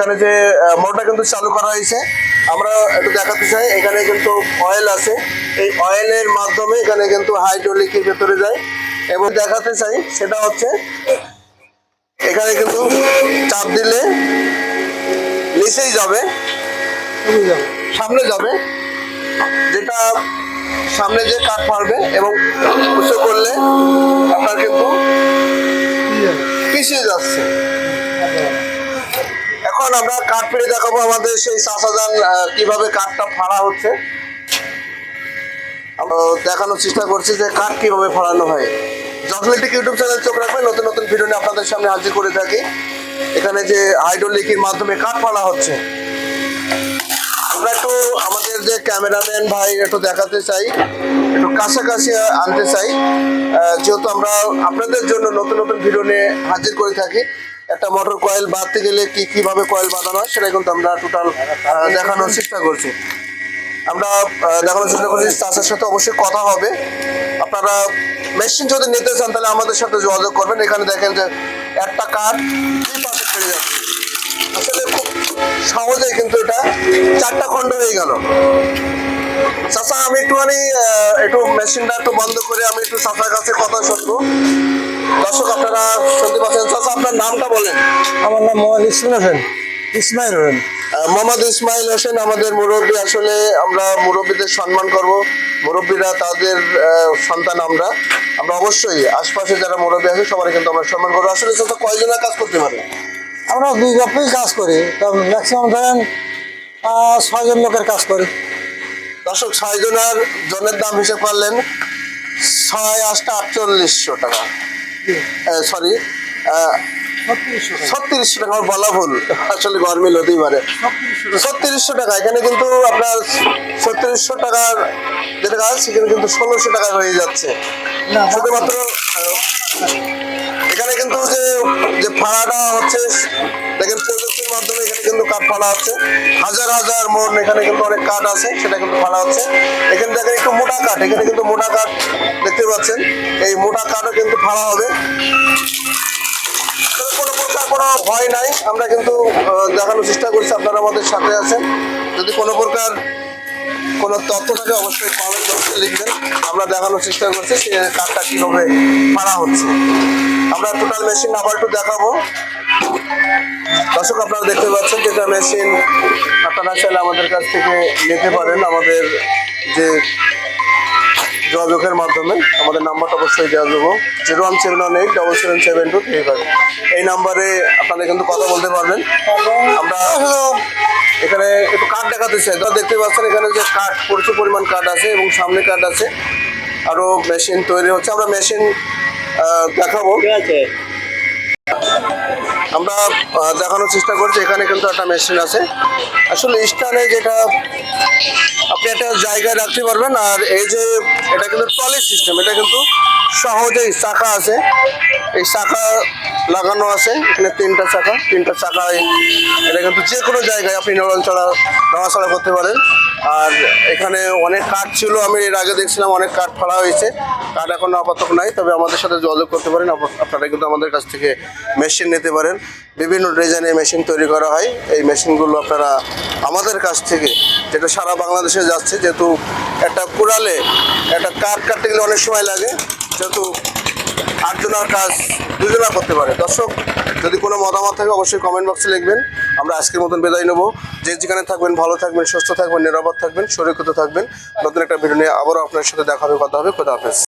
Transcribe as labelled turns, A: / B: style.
A: এখানে যে মোটরটা কিন্তু চালু করা হয়েছে। আমরা একটু দেখাতে চাই, এখানে কিন্তু অয়েল আছে। এই অয়েলের মাধ্যমে এখানে কিন্তু হাইড্রোলিকের ভেতরে যায়। এবং দেখাতে চাই, সেটা হচ্ছে, এখানে কিন্তু চাপ দিলে নিচেই যাবে, সামনে যাবে, যেটা সামনে যে কাঠ মারবে এবং উঁচু করলে আপনার কিন্তু পিছিয়ে যাচ্ছে। এখন আমরা কাঠ পেড়ে দেখাবো আমাদের সেই চাষাজান কীভাবে কাঠটা ফাড়া হচ্ছে। দেখানোর চেষ্টা করছি যে কাঠ কীভাবে ফাড়ানো হয়। জগলেটিক ইউটিউব চ্যানেল চোখ রাখবেন, নতুন নতুন ভিডিও নিয়ে আপনাদের সামনে হাজির করে থাকি। এখানে যে হাইড্রোলিকের মাধ্যমে কাঠ ফাড়া হচ্ছে। আমরা একটু আমাদের যে ক্যামেরাম্যান ভাই একটু দেখাতে চাই, একটু কাছাকাছি আনতে চাই। যেহেতু আমরা আপনাদের জন্য নতুন নতুন ভিডিও নিয়ে হাজির করে থাকি একটা মোটর কয়েল বাঁধতে গেলে কি, কীভাবে কয়েল বাঁধানো হয় সেটা কিন্তু আমরা টোটাল দেখানোর চেষ্টা করছি। আমরা দেখানোর চেষ্টা করছি, চাষের সাথে অবশ্যই কথা হবে। আপনারা মেশিন যদি নিতে চান তাহলে আমাদের সাথে যোগাযোগ করবেন। এখানে দেখেন যে একটা কাঠ দুই পাশে ছেড়ে যাচ্ছে। আসলে খুব সহজেই কিন্তু এটা চারটা খণ্ড হয়ে গেল। চাচা, আমি একটুখানি একটু মেশিনটা একটু বন্ধ করে আমি একটু চাচার কাছে কথা শুনব। দর্শক আপনারা শুনতে পাচ্ছেন চাচা আপনার নামটা বলেন।
B: আমার নাম মোহাম্মদ ইসমাইল হোসেন। ইসমাইল হোসেন।
A: মোহাম্মদ ইসমাইল হোসেন আমাদের মুরব্বী। আসলে আমরা মুরব্বীদের সম্মান করব। মুরব্বীরা তাদের সন্তান আমরা। আমরা অবশ্যই আশপাশে যারা মুরব্বী আছে সবাই কিন্তু আমরা সম্মান করব। আসলে চাচা কয়জনের কাজ করতে পারে?
B: আমরা দুই গ্রুপেই কাজ করি। তো ম্যাক্সিমাম ধরেন ছয়জন লোকের কাজ করি।
A: দর্শক ছয়জনের জনের দাম হিসেব করলেন ছয় আটটা আটচল্লিশশো টাকা। সরি ছত্রিশশো টাকা আমার বলা ভুল। আসলে গরমিল হতেই পারে। ছত্রিশশো টাকা এখানে কিন্তু আপনার ছত্রিশশো টাকার যেটা কাজ সেখানে কিন্তু ষোলোশো টাকা হয়ে যাচ্ছে। শুধুমাত্র এখানে কিন্তু যে যে ভাড়াটা হচ্ছে দেখেন মাধ্যমে এখানে কিন্তু কাঠ ফাড়া হচ্ছে। হাজার হাজার মন এখানে কিন্তু অনেক কাঠ আছে, সেটা কিন্তু ফাড়া হচ্ছে। এখানে দেখেন একটু মোটা কাঠ, এখানে কিন্তু মোটা কাঠ দেখতে পাচ্ছেন। এই মোটা কাঠও কিন্তু ফাড়া হবে। কোনো প্রকার কোনো ভয় নাই। আমরা কিন্তু দেখানোর চেষ্টা করছি, আপনারা আমাদের সাথে আছেন। যদি কোনো প্রকার কোনো তথ্য থাকে, অবশ্যই কমেন্ট বক্সে লিখবেন। আমরা দেখানোর চেষ্টা করছি সে কাঠটা কীভাবে ফাড়া হচ্ছে। আমরা টোটাল মেশিন আবার একটু দেখাবো। দর্শক, আপনারা দেখতে পাচ্ছেন যেটা মেশিন আপনারা চাইলে আমাদের কাছ থেকে নিতে পারেন। আমাদের যে যোগাযোগের মাধ্যমে আমাদের নাম্বারটা অবশ্যই দেওয়া দেবো zero one seven one eight double seven seven two three five. এই নাম্বারে আপনারা কিন্তু কথা বলতে পারবেন। আমরা এখানে একটু কাঠ দেখাতে চাই। তারা দেখতে পাচ্ছেন এখানে যে কাঠ প্রচুর পরিমাণ কাঠ আছে এবং সামনে কাঠ আছে। আরও মেশিন তৈরি হচ্ছে। আমরা মেশিন দেখাবো। আমরা দেখানোর চেষ্টা করছি, এখানে কিন্তু একটা মেশিন আছে। আসলে স্টানে যেটা আপনি একটা জায়গায় রাখতে পারবেন, আর এই যে এটা কিন্তু ট্রলি সিস্টেম এটা কিন্তু সহজেই চাকা আছে। এই চাকা লাগানো আছে, এখানে তিনটা চাকা তিনটা চাকায় এটা কিন্তু যে কোনো জায়গায় আপনি নড়াচড়া নড়াচড়া করতে পারেন। আর এখানে অনেক কাঠ ছিল, আমি এর আগে দেখছিলাম অনেক কাঠ ফাড়া হয়েছে। কাঠ এখন আপাতত নাই, তবে আমাদের সাথে যোগাযোগ করতে পারেন। আপ- আপনারা কিন্তু আমাদের কাছ থেকে মেশিন নিতে পারেন। বিভিন্ন ডিজাইনের মেশিন তৈরি করা হয়। এই মেশিনগুলো আপনারা আমাদের কাছ থেকে, যেটা সারা বাংলাদেশে যাচ্ছে, যেহেতু একটা কুড়ালে একটা কাঠ কাটতে গেলে অনেক সময় লাগে, যেহেতু আটজনের কাজ দুজনা করতে পারে। দর্শক, যদি কোনো মতামত থাকে, অবশ্যই কমেন্ট বক্সে লিখবেন। আমরা আজকের মতন বিদায় নেব। যে যেখানে থাকবেন, ভালো থাকবেন, সুস্থ থাকবেন, নিরাপদ থাকবেন, সুরক্ষিত থাকবেন। নতুন একটা ভিডিও নিয়ে আবারও আপনার সাথে দেখা হবে, কথা হবে। খোদা হাফেজ।